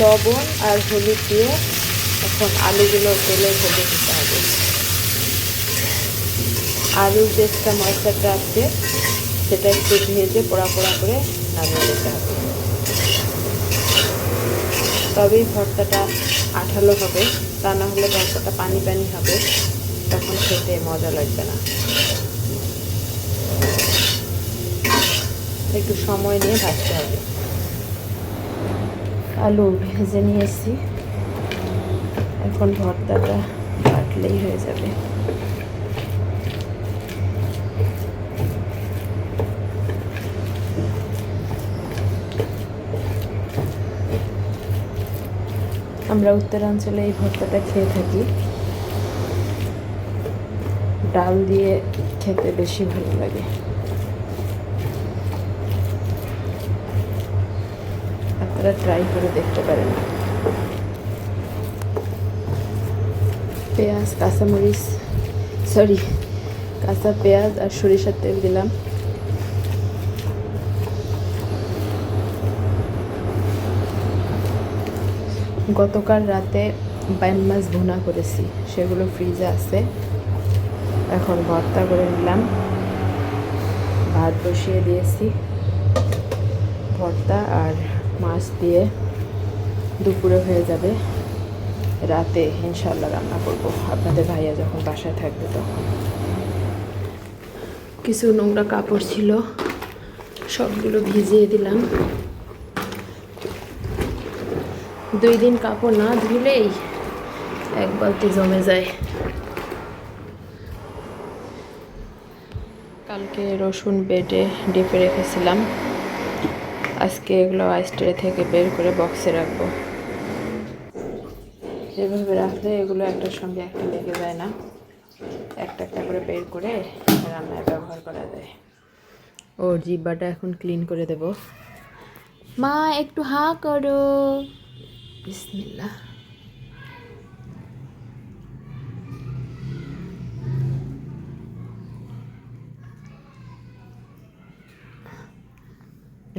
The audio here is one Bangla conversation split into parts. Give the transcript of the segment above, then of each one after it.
লবণ আর হলুদ দিয়ে এখন আলুগুলো তেলে ভেজে দিতে হবে। আলুর যে এক্সট্রা মশলাটা আছে, সেটা একটু ভেজে পোড়া পোড়া করে নামিয়ে দিতে হবে। তবেই ভর্তাটা আঠালো হবে। তা না হলে ভর্তাটা পানি পানি হবে। তখন খেতে মজা লাগবে না। একটু সময় নিয়ে ভাজতে হবে। আলু ভেজে নিয়েছি। এখন ভর্তাটা কাটলেই হয়ে যাবে। আমরা উত্তরাঞ্চলে এই ভর্তাটা খেয়ে থাকি। ডাল দিয়ে খেতে বেশি ভালো লাগে। আপনারা ট্রাই করে দেখতে পারেন। পেঁয়াজ, কাঁচামরিচ সরি কাঁচা পেঁয়াজ আর সরিষার তেল দিলাম। গতকাল রাতে বাইম মাছ ভুনা করেছি, সেগুলো ফ্রিজে আছে। এখন ভর্তা করে নিলাম। ভাত বসিয়ে দিয়েছি। ভর্তা আর মাছ দিয়ে দুপুরে হয়ে যাবে। রাতে ইনশাল্লাহ রান্না করব। আপনাদের ভাইয়া যখন বাসায় থাকবে তখন। কিছু নোংরা কাপড় ছিল, সবগুলো ভিজিয়ে দিলাম। দুই দিন কাপড় না ধুলেই এক বালতি জমে যায়। কালকে রসুন বেটে ডিপে রেখেছিলাম। আজকে এগুলো আইস্ট্রে থেকে বের করে বক্সে রাখব। এভাবে রাখলে এগুলো একটার সঙ্গে একটা লেগে যায় না। একটা একটা করে বের করে রান্নায় ব্যবহার করা যায়। ওর জিব্বাটা এখন ক্লিন করে দেব। মা, একটু হা করো। বিসমিল্লাহ।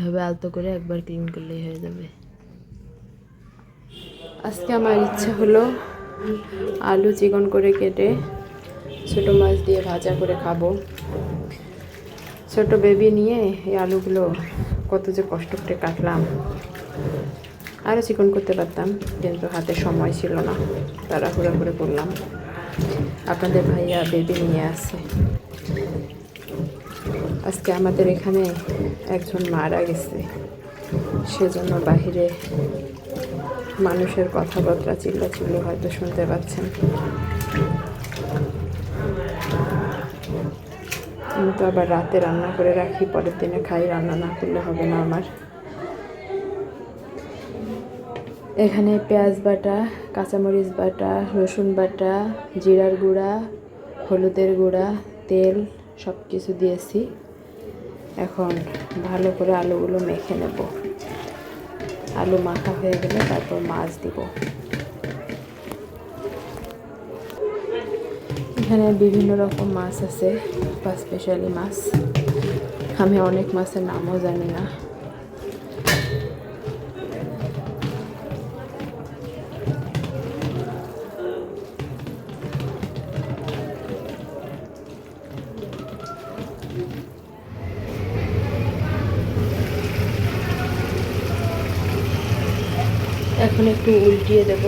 এভাবে আলতো করে একবার ক্লিন করলেই হয়ে যাবে। আজকে আমার ইচ্ছা হলো আলু চিকন করে কেটে ছোটো মাছ দিয়ে ভাজা করে খাব। ছোট বেবি নিয়ে এই আলুগুলো কত যে কষ্ট করে কাটলাম। আরও চিকন করতে পারতাম, কিন্তু হাতে সময় ছিল না। তারা তাড়াহুড়া করে করলাম। আপনাদের ভাইয়া বেবি নিয়ে আসে আজকে আমাদের এখানে একজন মারা গেছে। সেজন্য বাহিরে মানুষের কথাবার্তা চিল্লা চিল্লি হয়তো শুনতে পাচ্ছেন। আমি তো আবার রাতে রান্না করে রাখি, পরের দিনে খাই, রান্না না করলে হবে না আমার। এখানে পেঁয়াজ বাটা, কাঁচামরিচ বাটা, রসুন বাটা, জিরার গুঁড়া, হলুদের গুঁড়া, তেল সব কিছু দিয়েছি। এখন ভালো করে আলুগুলো মেখে নেব। আলু মাখা হয়ে গেলে তারপর মাছ দিব। এখানে বিভিন্ন রকম মাছ আছে স্পেশালি মাছ। আমি অনেক মাছের নামও জানি না। এখন একটু উল্টিয়ে দেব।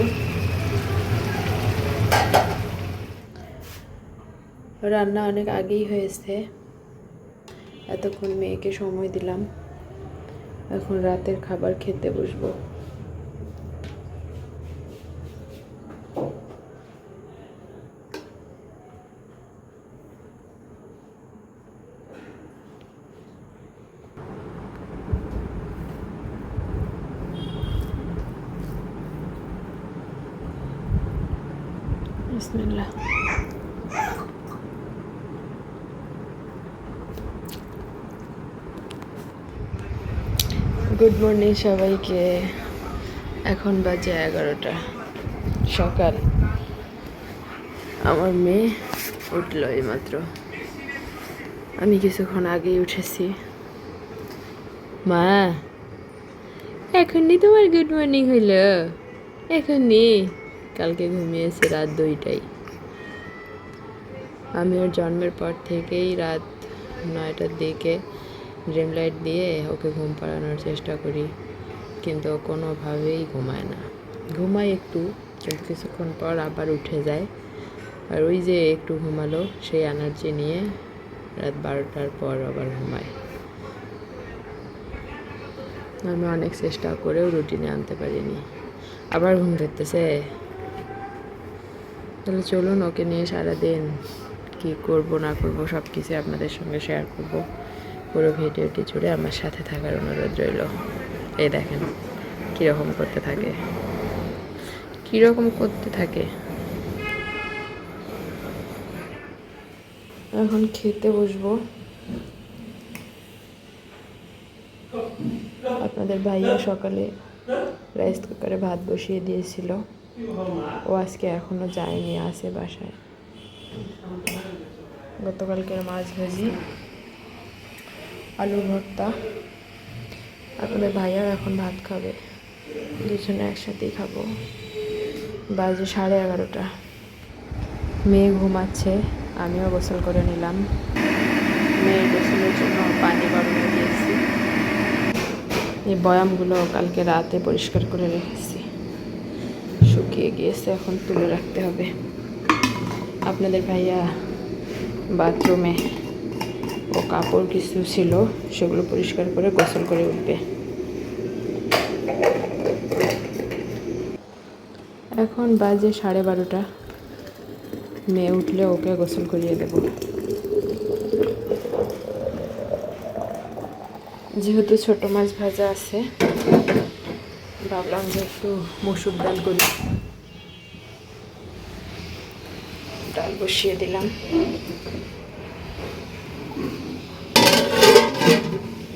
রান্না অনেক আগেই হয়েছে। এতক্ষণ মেয়েকে সময় দিলাম। এখন রাতের খাবার খেতে বসবো। বিসমিল্লাহ। গুড মর্নিং সবাইকে। এখন বাজে এগারোটা। সকাল। আমার মেয়ে উঠল মাত্র আমি কিছুক্ষণ আগেই উঠেছি। মা, এখনই তোমার গুড মর্নিং হইল। এখনই। কালকে ঘুমিয়েছে রাত দুইটাই আমি ওর জন্মের পর থেকেই রাত নয়টার দিকে ড্রিম লাইট দিয়ে ওকে ঘুম পাড়ানোর চেষ্টা করি, কিন্তু কোনোভাবেই ঘুমায় না। ঘুমায় একটু, কিন্তু কিছুক্ষণ পর আবার উঠে যায়। আর ওই যে একটু ঘুমালো, সেই এনার্জি নিয়ে রাত বারোটার পর আবার ঘুমায়। আমি অনেক চেষ্টা করেও রুটিনে আনতে পারিনি। আবার ঘুম ধরতেছে। তাহলে চলুন ওকে নিয়ে সারাদিন কি করব, না করব, সব কিছু আপনাদের সঙ্গে শেয়ার করব। পুরো ভিডিওটি জুড়ে আমার সাথে থাকার অনুরোধ রইল। এই দেখেন, কীরকম করতে থাকে। কীরকম করতে থাকে? এখন খেতে বসবো। আপনাদের ভাইয়া সকালে রাইস কুকারে ভাত বসিয়ে দিয়েছিল। ও আজকে এখনও যায়নি আসে বাসায়। গতকালকের মাছ ভাজি আলু ভর্তা। আপনাদের ভাইয়াও এখন ভাত খাবে। দুজনে একসাথেই খাব। বাজে সাড়ে এগারোটা। মেয়ে ঘুমাচ্ছে, আমিও গোসল করে নিলাম। মেয়ের গোসলের জন্য পানি গরম দিয়েছি। এই বয়ামগুলো কালকে রাতে পরিষ্কার করে রেখেছি। শুকিয়ে গিয়েছে এখন তুলে রাখতে হবে। আপনাদের ভাইয়া বাথরুমে ও কাপড় কিছু ছিল, সেগুলো পরিষ্কার করে গোসল করে উঠবে। এখন বাজে সাড়ে বারোটা। মেয়ে উঠলে ওকে গোসল করিয়ে দেব। যেহেতু ছোট মাছ ভাজা আছে ভাবলাম যে একটু মসুর ডাল করি। ডাল বসিয়ে দিলাম।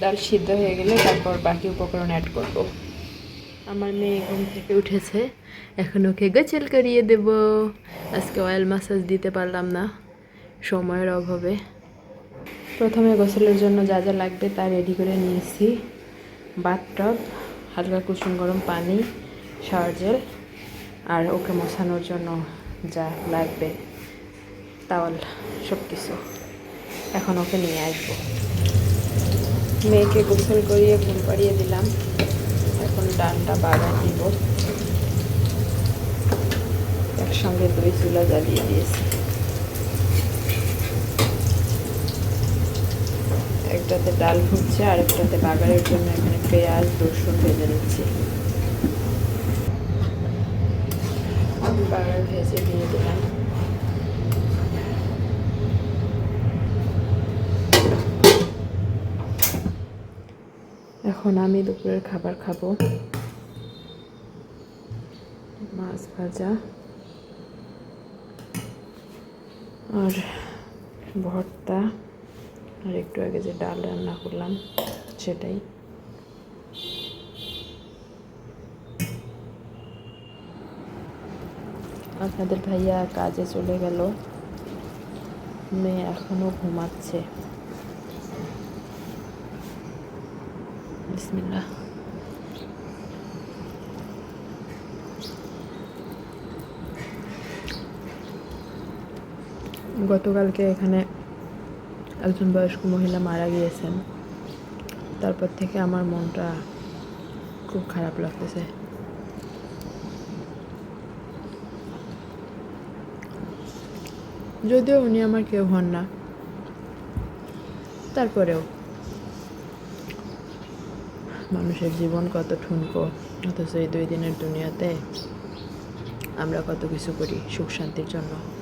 ডাল সিদ্ধ হয়ে গেলে তারপর বাকি উপকরণ অ্যাড করব। আমার মেয়ে ঘুম থেকে উঠেছে, এখন ওকে গোসল করিয়ে দেব। আজকে অয়েল মাসাজ দিতে পারলাম না, সময়ের অভাবে। প্রথমে গোসলের জন্য যা যা লাগবে তা রেডি করে নিয়েছি। বাথটব হালকা কুসুম গরম পানি, শাওয়ার জেল, আর ওকে মশানোর জন্য যা লাগবে, তাওয়াল সব কিছু এখন ওকে নিয়ে আসব। মেয়েকে গোসল করিয়ে ঘুম পাড়িয়ে দিলাম। এখন ডানটা বাগান দিব। একসঙ্গে দুই চুলা জ্বালিয়ে দিয়েছি। একটাতে ডাল ফুটছে আর একটাতে বাগারের জন্য এখানে পেঁয়াজ, রসুন ভেজে নিচ্ছি। বাগার ভেজে দিয়ে দিলাম। এখন আমি দুপুরের খাবার খাব। মাছ ভাজা। আর ভর্তা। আর একটু আগে যে ডাল রান্না করলাম, সেটাই। আপনাদের ভাইয়া কাজে চলে গেল। মেয়ে এখনও ঘুমাচ্ছে। গতকালকে এখানে একজন বয়স্ক মহিলা মারা গিয়েছেন। তারপর থেকে আমার মনটা খুব খারাপ লাগতেছে। যদিও উনি আমার কেউ হন না। তারপরেও মানুষের জীবন কত ঠুনকো, অথচ এই দুই দিনের দুনিয়াতে আমরা কত কিছু করি সুখ শান্তির জন্য।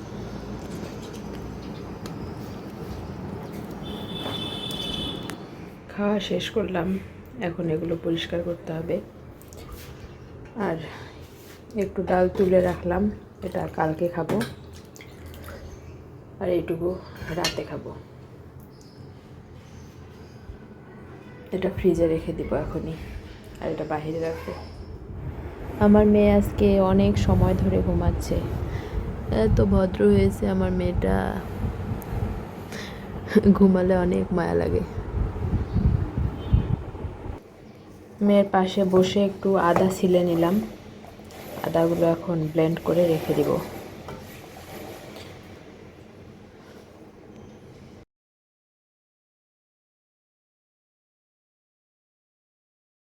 খাওয়া শেষ করলাম। এখন এগুলো পরিষ্কার করতে হবে। আর একটু ডাল তুলে রাখলাম। এটা কালকে খাব। আর এইটুকু রাতে খাব। এটা ফ্রিজে রেখে দিব এখনই। আর এটা বাহিরে রাখব। আমার মেয়ে আজকে অনেক সময় ধরে ঘুমাচ্ছে। এত ভদ্র হয়েছে আমার মেয়েটা। ঘুমালে অনেক মায়া লাগে। মেয়ের পাশে বসে একটু আদা ছিলে নিলাম। আদাগুলো এখন ব্লেন্ড করে রেখে দিব।